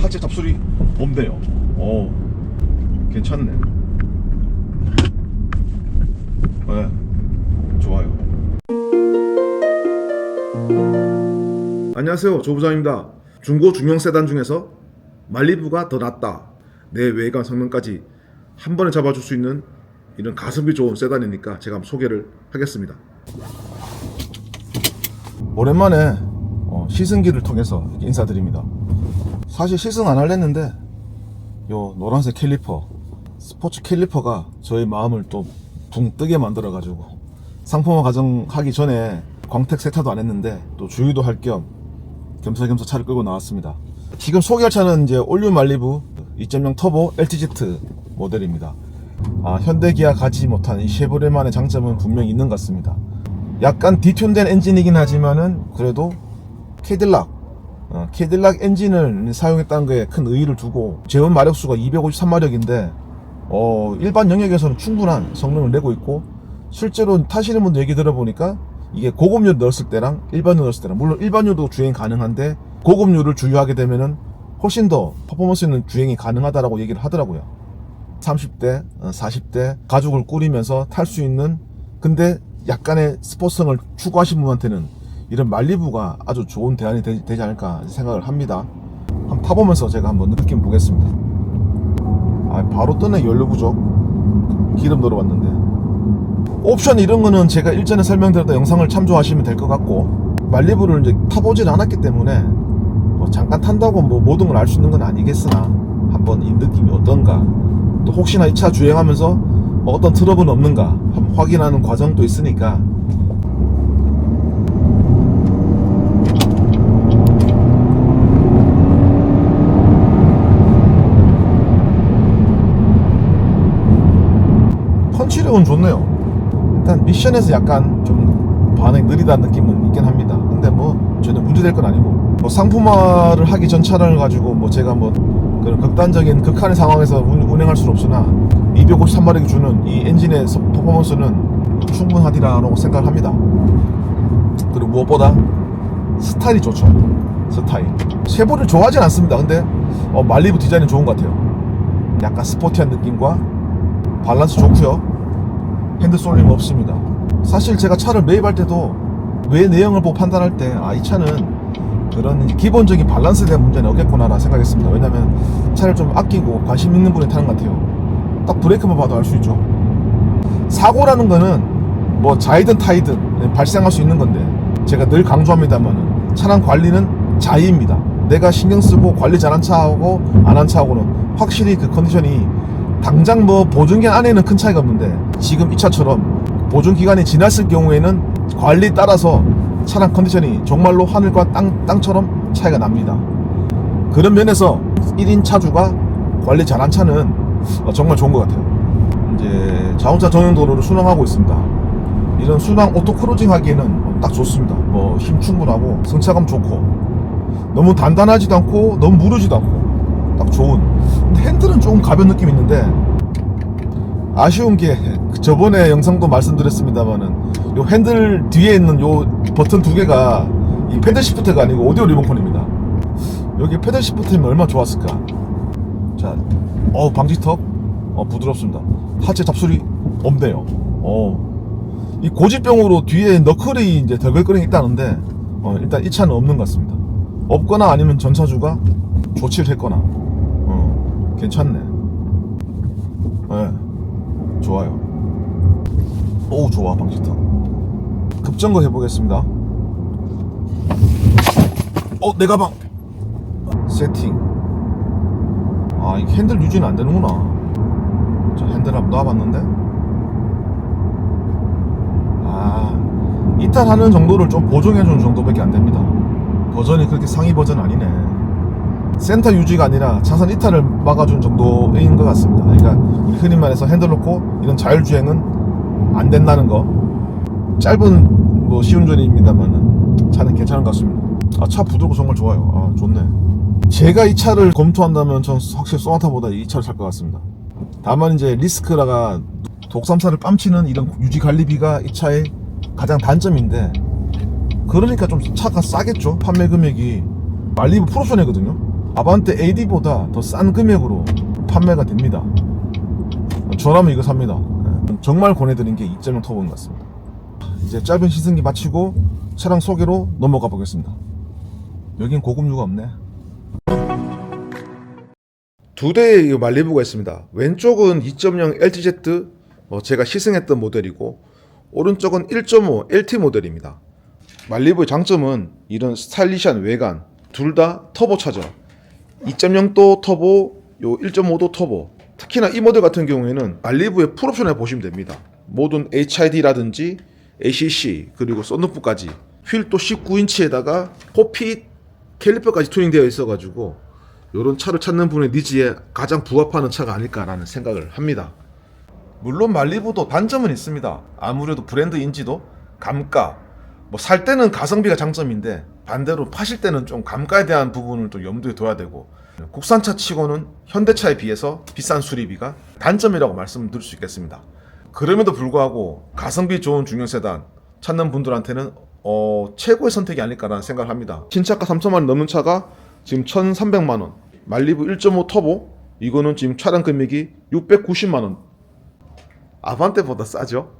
하체 잡소리 없네요. 어, 괜찮네. 네, 좋아요. 안녕하세요, 조부장입니다. 중고 중형 세단 중에서 말리부가 더 낫다. 내 외관 성능까지 한 번에 잡아줄 수 있는 이런 가성비 좋은 세단이니까 제가 한번 소개를 하겠습니다. 오랜만에 어, 시승기를 통해서 인사드립니다. 사실 시승 안 할랬는데 요 노란색 캘리퍼 스포츠 캘리퍼가 저의 마음을 또 붕 뜨게 만들어 가지고 상품화 과정하기 전에 광택 세타도 안 했는데 또 주유도 할 겸 겸사겸사 차를 끌고 나왔습니다. 지금 소개할 차는 이제 올류 말리부 2.0 터보 LTZ 모델입니다. 아, 현대 기아 가지 못한 이 쉐보레만의 장점은 분명히 있는 것 같습니다. 약간 디튠된 엔진이긴 하지만은 그래도 캐딜락 어, 캐딜락 엔진을 사용했다는 거에 큰 의의를 두고 제원 마력수가 253마력인데 어, 일반 영역에서는 충분한 성능을 내고 있고 실제로 타시는 분들 얘기 들어보니까 이게 고급류 넣었을 때랑 일반류 넣었을 때랑 물론 일반류도 주행 가능한데 고급류를 주유하게 되면은 훨씬 더 퍼포먼스 있는 주행이 가능하다라고 얘기를 하더라고요. 30대, 어, 40대 가족을 꾸리면서 탈 수 있는 근데 약간의 스포츠성을 추구하신 분한테는 이런 말리부가 아주 좋은 대안이 되, 지 않을까 생각을 합니다. 한번 타보면서 제가 한번 느낌 보겠습니다. 아, 바로 뜨네 연료 부족. 기름 넣어봤는데. 옵션 이런 거는 제가 일전에 설명드렸던 영상을 참조하시면 될 것 같고 말리부를 이제 타보질 않았기 때문에 뭐 잠깐 탄다고 뭐 모든 걸 알 수 있는 건 아니겠으나 한번 이 느낌이 어떤가 또 혹시나 이 차 주행하면서 뭐 어떤 트러블은 없는가 한번 확인하는 과정도 있으니까 펀치력은 좋네요. 일단 미션에서 약간 좀 반응이 느리다는 느낌은 있긴 합니다. 근데 뭐 전혀 문제될 건 아니고 뭐 상품화를 하기 전 차량을 가지고 뭐 제가 뭐 그런 극단적인 극한의 상황에서 운- 운행할 수는 없으나 253마력이 주는 이 엔진의 서- 퍼포먼스는 충분하리라고 생각을 합니다. 그리고 무엇보다 스타일이 좋죠. 스타일. 쉐보를 좋아하진 않습니다. 근데 어, 말리부 디자인이 좋은 것 같아요. 약간 스포티한 느낌과 밸런스 좋고요. 핸드 솔림 없습니다. 사실 제가 차를 매입할 때도 외 내용을 보고 판단할 때 아 이 차는 그런 기본적인 밸런스에 대한 문제는 없겠구나라 생각했습니다. 왜냐면 차를 좀 아끼고 관심 있는 분이 타는 것 같아요. 딱 브레이크만 봐도 알 수 있죠. 사고라는 거는 뭐 자이든 타이든 발생할 수 있는 건데 제가 늘 강조합니다만은 차량 관리는 자의입니다. 내가 신경 쓰고 관리 잘한 차하고 안 한 차하고는 확실히 그 컨디션이 당장 뭐 보증기간 안에는 큰 차이가 없는데 지금 이 차처럼 보증기간이 지났을 경우에는 관리 따라서 차량 컨디션이 정말로 하늘과 땅, 땅처럼 차이가 납니다. 그런 면에서 1인 차주가 관리 잘한 차는 어, 정말 좋은 것 같아요. 이제 자동차 전용 도로를 순항하고 있습니다. 이런 순항 오토 크루징 하기에는 딱 좋습니다. 뭐 힘 충분하고 승차감 좋고 너무 단단하지도 않고 너무 무르지도 않고 딱 좋은. 핸들은 조금 가벼운 느낌이 있는데 아쉬운 게 저번에 영상도 말씀드렸습니다만은 요 핸들 뒤에 있는 요 버튼 두 개가 이 패들 시프트가 아니고 오디오 리모컨입니다. 여기 패들 시프트면 얼마나 좋았을까. 자, 어 방지턱 어 부드럽습니다. 하체 잡소리 없네요. 어, 이 고지병으로 뒤에 너클이 이제 덜덜거리는 있다는데 어, 일단 이 차는 없는 것 같습니다. 없거나 아니면 전차주가 조치를 했거나 어, 괜찮네. 네, 좋아요. 오 좋아 방지턱. 급정거 해보겠습니다. 어 내 가방. 세팅. 아, 이 핸들 유지는 안 되는구나. 자, 핸들 한번 놔봤는데. 아, 이탈하는 정도를 좀 보정해주는 정도밖에 안 됩니다. 버전이 그렇게 상위 버전 아니네. 센터 유지가 아니라 차선 이탈을 막아준 정도인 것 같습니다. 그러니까 흔히 말해서 핸들 놓고 이런 자율주행은 안 된다는 거. 짧은 뭐 시운전입니다만은 차는 괜찮은 것 같습니다. 아, 차 부드럽고 정말 좋아요. 아, 좋네. 제가 이 차를 검토한다면 전 확실히 소나타보다 이 차를 살 것 같습니다. 다만 이제 리스크라가 독삼사를 뺨치는 이런 유지 관리비가 이 차의 가장 단점인데 그러니까 좀 차가 싸겠죠. 판매 금액이 말리부 프로션이거든요. 아반떼 AD보다 더 싼 금액으로 판매가 됩니다. 저라면 이거 삽니다. 예. 정말 권해드린 게 2.0 터보인 것 같습니다. 이제 짧은 시승기 마치고 차량 소개로 넘어가 보겠습니다. 여긴 고급류가 없네. 두 대의 말리부가 있습니다. 왼쪽은 2.0 LTZ 어, 제가 시승했던 모델이고 오른쪽은 1.5 LT 모델입니다. 말리부의 장점은 이런 스타일리시한 외관 둘 다 터보차죠. 2.0도 터보, 요 1.5도 터보. 특히나 이 모델 같은 경우에는 말리부의 풀옵션을 보시면 됩니다. 모든 HID라든지 ACC 그리고 썬루프까지 휠도 19인치에다가 코핏 캘리퍼까지 튜닝되어 있어가지고 이런 차를 찾는 분의 니즈에 가장 부합하는 차가 아닐까라는 생각을 합니다. 물론 말리부도 단점은 있습니다. 아무래도 브랜드 인지도, 감가, 뭐 살 때는 가성비가 장점인데 반대로 파실 때는 좀 감가에 대한 부분을 또 염두에 둬야 되고 국산차 치고는 현대차에 비해서 비싼 수리비가 단점이라고 말씀드릴 수 있겠습니다. 그럼에도 불구하고 가성비 좋은 중형 세단 찾는 분들한테는 어, 최고의 선택이 아닐까라는 생각을 합니다. 신차가 3천만 원 넘는 차가 지금 1,300만 원, 말리부 1.5 터보 이거는 지금 차량 금액이 690만 원. 아반떼보다 싸죠?